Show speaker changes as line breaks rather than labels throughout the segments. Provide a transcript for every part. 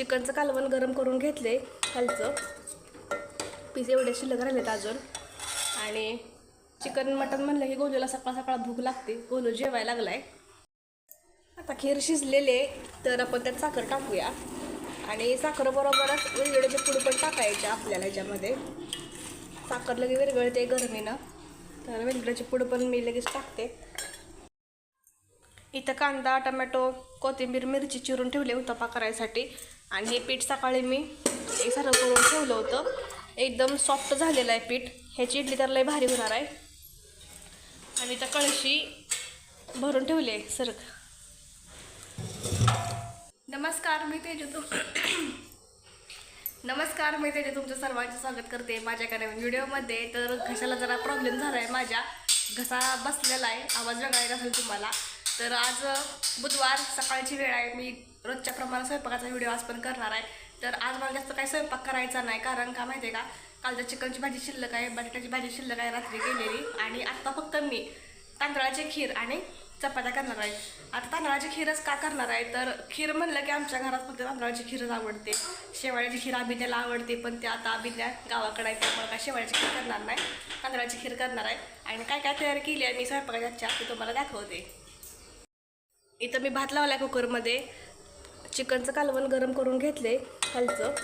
चिकनचं कालवण गरम करून घेतले खालचं. पीस एवढे शिल्लक राहिलेत अजून. आणि चिकन मटन म्हणलं की गोलूला सकाळ सकाळ भूक लागते गोलू जेवायला लागलाय. आता खीर शिजलेले तर आपण त्यात साखर टाकूया. आणि साखरबरोबरच वेगवेगळ्याचे पूड पण टाकायचे आपल्याला याच्यामध्ये साखर लगे विरघळते गरमीनं. तर वेगवेगळ्याचे पूड पण मी लगेच टाकते. इथं कांदा टमॅटो कोथिंबीर मिरची चिरून ठेवले उत्तपा करायसाठी. आणि हे पीठ सकाळी मी एकसारखं करून ठेवलं होतं. एकदम सॉफ्ट झालेलं आहे पीठ. ह्याची इडली तर लय भारी होणार आहे. आणि त्या कळशी भरून ठेवली आहे सरक. नमस्कार मी तेजू तुम नमस्कार मी तेजू तुमचं सर्वांचं स्वागत करते माझ्या एका नवीन व्हिडिओमध्ये. तर घशाला जरा प्रॉब्लेम झाला आहे माझ्या. घसा बसलेला आहे. आवाज वेगळा येत असेल तुम्हाला. तर आज बुधवार सकाळची वेळ आहे. मी रोजच्या प्रमाणे स्वयंपाकाचा व्हिडिओ आज पण करणार आहे. तर आज मला जास्त काही स्वयंपाक करायचा नाही. कारण का माहिती आहे का? कालच्या चिकनची भाजी शिल्लक आहे. बटाट्याची भाजी शिल्लक आहे रात्री गेलेली. आणि आत्ता फक्त मी तांदळाची खीर आणि चपात्या करणार आहे. आता तांदळाची खीरच का करणार आहे? तर खीर म्हणलं की आमच्या घरात फक्त तांदळाची खीरच आवडते. शेवाळ्याची खीर अभिज्ञाला आवडते पण ते आता अभिज्ञा गावाकडे आहे. त्यामुळे काय शेवाळ्याची खीर करणार नाही. तांदळाची खीर करणार आहे. आणि काय काय तयारी केली आहे मी स्वयंपाकाच्या ते तुम्हाला दाखवते. इथं मी भात लावला आहे कुकरमध्ये. चिकनचं कालवण गरम करून घेतले खालचं.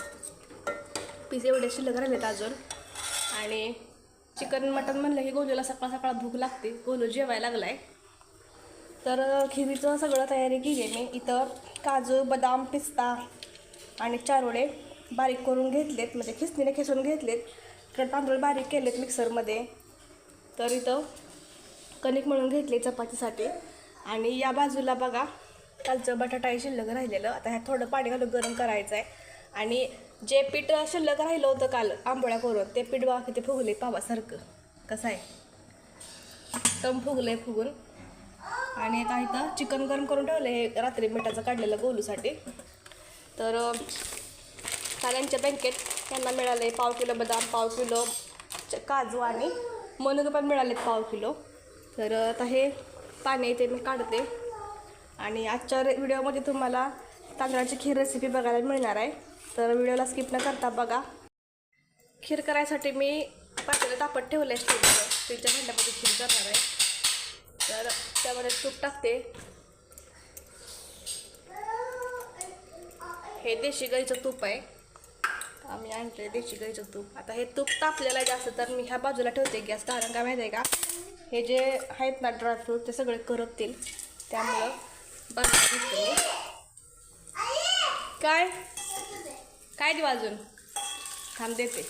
पीस एवढे शिल्लक राहिलेत अजून. आणि चिकन मटण म्हणलं की गोलूला सकाळ सकाळ भूक लागते गोलू जेवायला लागला आहे तर खिरीचं सगळं तयारी केली आहे मी. इथं काजू बदाम पिस्ता आणि चारोळे बारीक करून घेतलेत म्हणजे खिसणीने खिसून घेतलेत. तर तांदूळ बारीक केलेत मिक्सरमध्ये तर इथं कणिक म्हणून घेतले चपातीसाठी. आणि या बाजूला बघा कालचं बटाटा आहे शिल्लक राहिलेलं. आता ह्यात थोडं पाणी घालून गरम करायचं आहे आणि जे पीठ शिल्लक राहिलं होतं काल आंबोळ्या करून ते पीठ बघा किती फुगले पावासारखं. कसं आहे? तम फुगलं आहे फुगून. आणि आता इथं चिकन गरम करून ठेवलं हे रात्री मिठाचं काढलेलं गोलूसाठी. तर अं, काल्यांच्या बँकेत त्यांना मिळाले पाव किलो बदाम पाव किलो काजू आणि मनुके पण मिळालेत पाव किलो. तर आता हे पाणी ते मी काढते. आणि आजच्या रे- व्हिडिओमध्ये तुम्हाला तांदळाची खीर रेसिपी बघायला मिळणार आहे. तर व्हिडिओला स्किप न करता बघा. खीर करायसाठी मी पातेलं तापत ठेवलं आहे स्टीलचं स्टीलच्या भांड्यामध्ये खीर करणार आहे. तर त्यामध्ये तूप टाकते. हे देशी गाईचं तूप आहे. आम्ही आणलं देशी गाईचं तूप. आता हे तूप तापलेलं आहे जास्त तर मी ह्या बाजूला ठेवते गॅस कारण काय माहिती आहे का? हे जे आहेत ना ड्रायफ्रूट ते सगळे करपतील. त्यामुळं बस काय? काय देऊ अजून? थांब देते.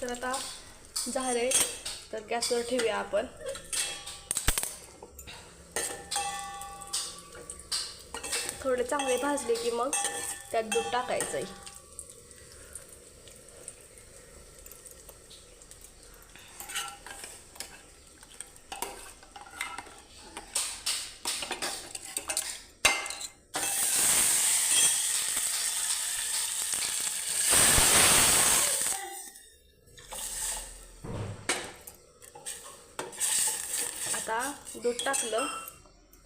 तर आता झाले तर गॅसवर ठेवूया आपण. थोडे चांगले भाजले की मग त्यात दूध टाकायचं आहे आता दूध टाकलं.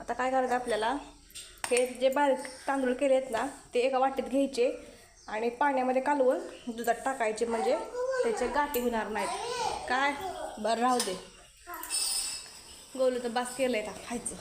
आता काय करायचं आपल्याला? हे जे बारीक तांदूळ केले आहेत ना ते एका वाटीत घ्यायचे आणि पाण्यामध्ये कालवून दुधात टाकायचे. म्हणजे त्याचे गाठी होणार नाहीत. काय? बरं राहू दे. गोलू तर बास केलं आहे का खायचं.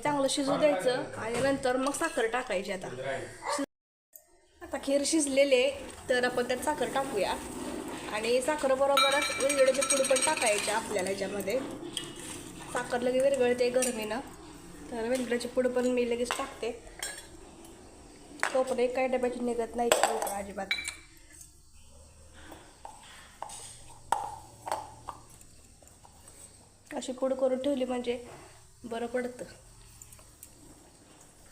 हे चांगलं शिजू द्यायचं. आणि नंतर मग साखर टाकायची आता. आता खीर शिजलेले तर आपण त्यात साखर टाकूया. आणि साखरेबरोबरच वेलगड्याचे पुढे पण टाकायचे आपल्याला याच्यामध्ये. साखर लगे विरगळते गरमीनं. तर वेलगड्याची पुढं पण मी लगेच टाकते. तो काही डब्याची निघत नाही अजिबात. अशी पुढं करून ठेवली म्हणजे बरं पडतं.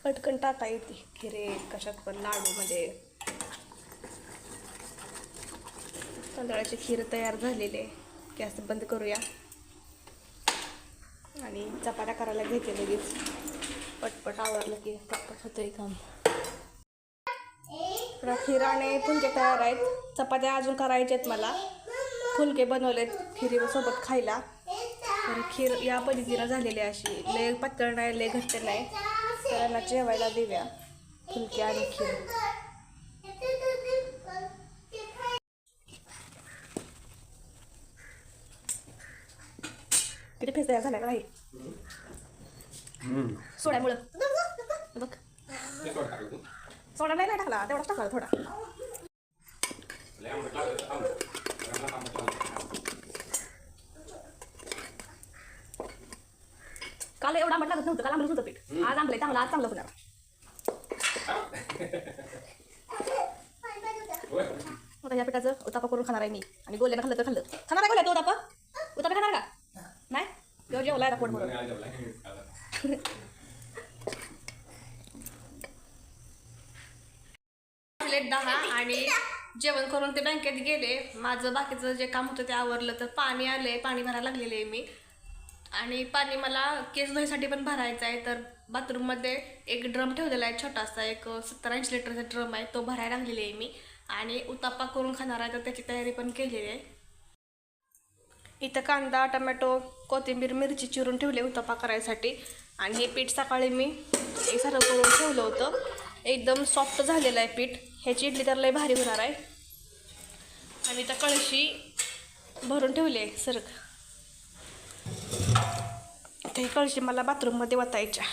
पटकन टाका येते खिरे कशात पण लाडूमध्ये तांदळाची खीर तयार झालेली आहे. गॅस बंद करूया. आणि चपात्या करायला घेते लगेच. पटपट आवडलं की पटपट होतंय काम. थोडा खीर आणि फुलके तयार आहेत. चपात्या अजून करायच्या आहेत मला. फुलके बनवलेत खिरीसोबत खायला. तर खीर या पद्धतीनं झालेली आहे अशी. लय पातळ नाही लय घट्ट नाही. सगळ्यांना जेवायला देऊया. फुलके आणि खीर. किती फेस तयार झाला का नाही सोड्यामुळं. बघ. सोडा नाही नाही टाकला तेवढाच टाकला थोडा. काल एवढा आंबट लागत नव्हतं काल आंबलं होतं पीठ. आज आंबलंय चांगलं आज चांगलं होणार आता या पिठाचं उतापा करून खाणार आहे मी. आणि गोल्यानं खाल्लं तर खाल्लं. खाणार आहे गोल्या तो उतापा उतापा खाणार का? नाही? जेव्हा जेवलाय पोट प्लेट दहा आणि जेवण करून ते बँकेत गेले. माझं बाकीचं जे काम होतं ते आवरलं तर पाणी आले पाणी भरायला लागलेले आहे मी. आणि पाणी मला केस धुण्यासाठी पण भरायचं आहे तर बाथरूममध्ये एक ड्रम ठेवलेला आहे छोटासा एक सत्तर ऐंशी लिटरचा ड्रम आहे तो भरायला लागलेला आहे मी. आणि उतापा करून खाणार आहे तर त्याची तयारी पण केलेली आहे. इथं कांदा टमॅटो कोथिंबीर मिरची चिरून ठेवले उतापा करायसाठी. आणि हे पीठ सकाळी मी एक सारं करून ठेवलं होतं. एकदम सॉफ्ट झालेलं आहे पीठ. ह्याची इडली तर लय भारी होणार आहे. आणि त्या कळशी भरून ठेवली आहे सरक. ते कळशी मला बाथरूममध्ये वतायच्या.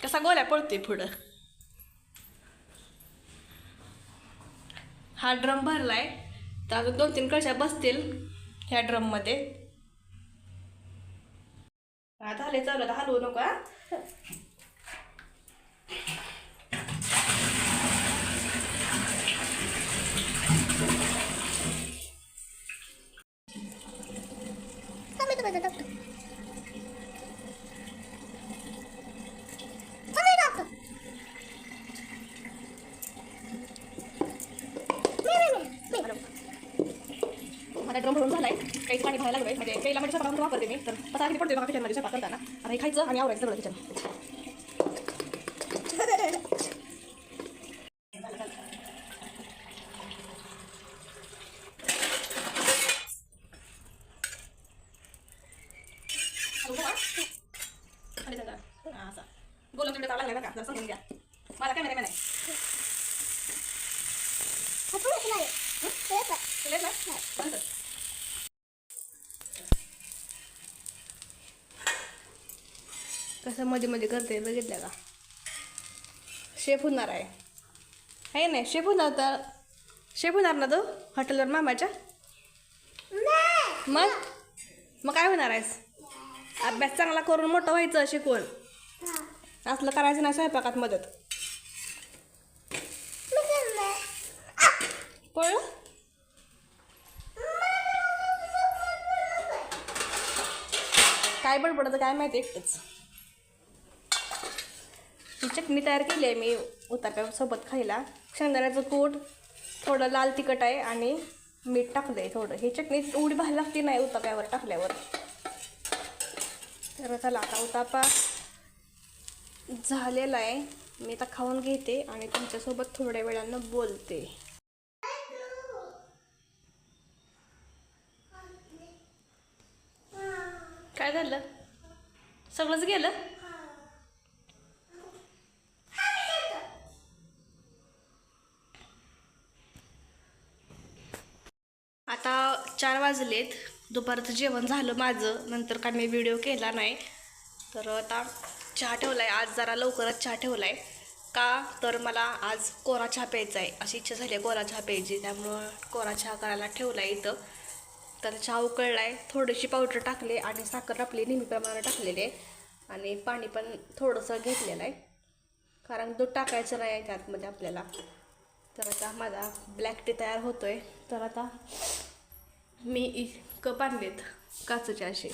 कसा गोल्या पळते पुढं. हा ड्रम भरलाय तर अजून दोन तीन कळशा बसतील ह्या ड्रममध्ये. आता हले चालू आता हलवू नको हा? माझा ड्रम भरून झालाय. काही पाणी घ्यायला लागलंय. म्हणजे काही म्हणजे स्वतः वापरते मी. तर पता आधी पडते बघा किचनमध्ये स्वयंपाक करताना. आणि खायचं आणि आवरायचं सगळं किचन बोलून समजून घ्या. मला. कसं मध्ये मध्ये करते बघितलं का? शेफ होणार आहे. आहे नाही शेफ होणार तर शेफ होणार ना तो? हॉटेलवर मामाच्या? मग? मग काय होणार आहेस? अभ्यास चांगला करून मोठं व्हायचं शिकवून असलं करायचं नाही स्वयंपाकात मदत. कळलं? काय बडबडतं काय माहिती एकटंच. ही चटणी तयार केली आहे मी उताप्यासोबत खायला. शेंगदाण्याचं कूट थोडं लाल तिखट आहे आणि मीठ टाकलं आहे थोडं. ही चटणी एवढी भारी लागते नाही उताप्यावर टाकल्यावर. तर चला आता उतापा झालेला आहे. मी आता खाऊन घेते आणि तुमच्यासोबत थोड्या वेळानं बोलते. काय झालं? सगळंच गेलं? आता चार वाजलेत. दुपारचं जेवण झालं माझं. नंतर काय मी व्हिडिओ केला नाही. तर आता चहा ठेवला आहे आज जरा लवकरच चहा ठेवला आहे का? तर मला आज कोरा चहा प्यायचा आहे अशी इच्छा झाली आहे कोरा चहा प्यायची. त्यामुळं कोरा चहा करायला ठेवला आहे इथं. तर चहा उकळला आहे थोडीशी पावडर टाकले आणि साखर आपली नेहमीप्रमाणे टाकलेली आहे. आणि पाणी पण थोडंसं घेतलेलं आहे कारण दूध टाकायचं नाही आहे त्यातमध्ये आपल्याला. तर आता माझा ब्लॅक टी तयार होतो आहे तर आता मी इ- कप आणलेत काचेचे असे.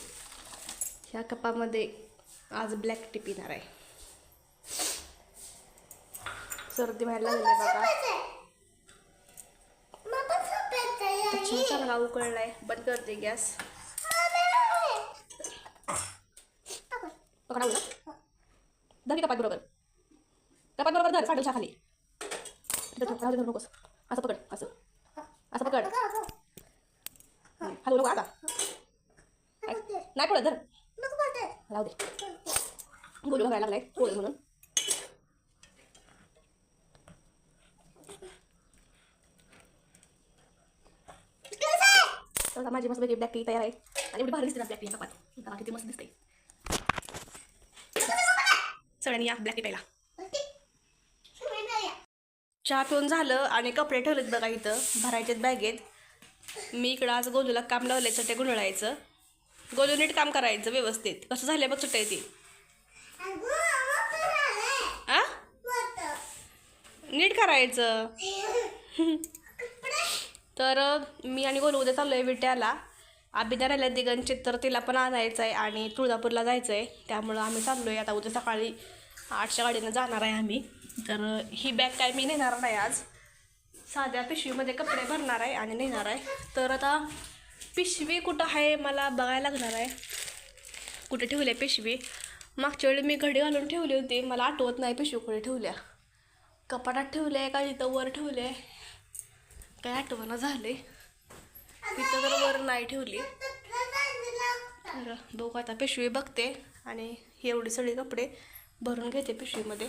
ह्या कपामध्ये आज ब्लॅक टी पिणार आहे. सर्दी व्हायला लागली बघा चांगला उकळलाय. बंद करते गॅस. पकडा ना धरी कपात बरोबर. कपात बरोबर धर साडे खाली. दे, नकोस. असं पकड असं. असं पकड. हलवू नको आता नाही पडत धर. राहू दे. बोलू बघायला लागलाय पोळ म्हणून तर आता माझी मस्त ब्लॅक टी तयार आहे आणि एवढी भारी दिसते ना ब्लॅक टी कपात बघा किती मस्त दिसते सगळ्यांनी या ब्लॅक टी प्यायला चहा पिऊन झालं आणि कपडे ठेवलेत बघा इथं भरायचेत बॅगेत मी इकडं आज गोलूला काम लावलंय ते गुंडळायचं गोलू नीट काम करायचं व्यवस्थित कसं झालं बघ चटई ती आ नीट करायचं. तर मी आणि गोलू उद्या चाललो आहे विट्याला. अभिदा राहिल्या दिगंचित तर तिला पण आणायचं आहे आणि तुळजापूरला जायचं आहे त्यामुळं आम्ही चाललो आहे आता उद्या सकाळी आठच्या गाडीनं जाणार आहे आम्ही. तर ही बॅग काय मी नेणार नाही आज. साध्या पिशवीमध्ये कपडे भरणार आहे आणि नेणार आहे. तर आता पिशवी कुठं आहे मला बघायला लागणार आहे. कुठे ठेवली आहे पिशवी? मागच्या वेळी मी घडी घालून ठेवली होती. मला आठवत नाही पिशवीकडे ठेवल्या. कपाटात ठेवल्या आहे का इथं वर ठेवले काय आठवणं झाले इथं तर वर नाही ठेवली. तर बघू आता पिशवी बघते आणि एवढी सगळी कपडे भरून घेते पिशवीमध्ये.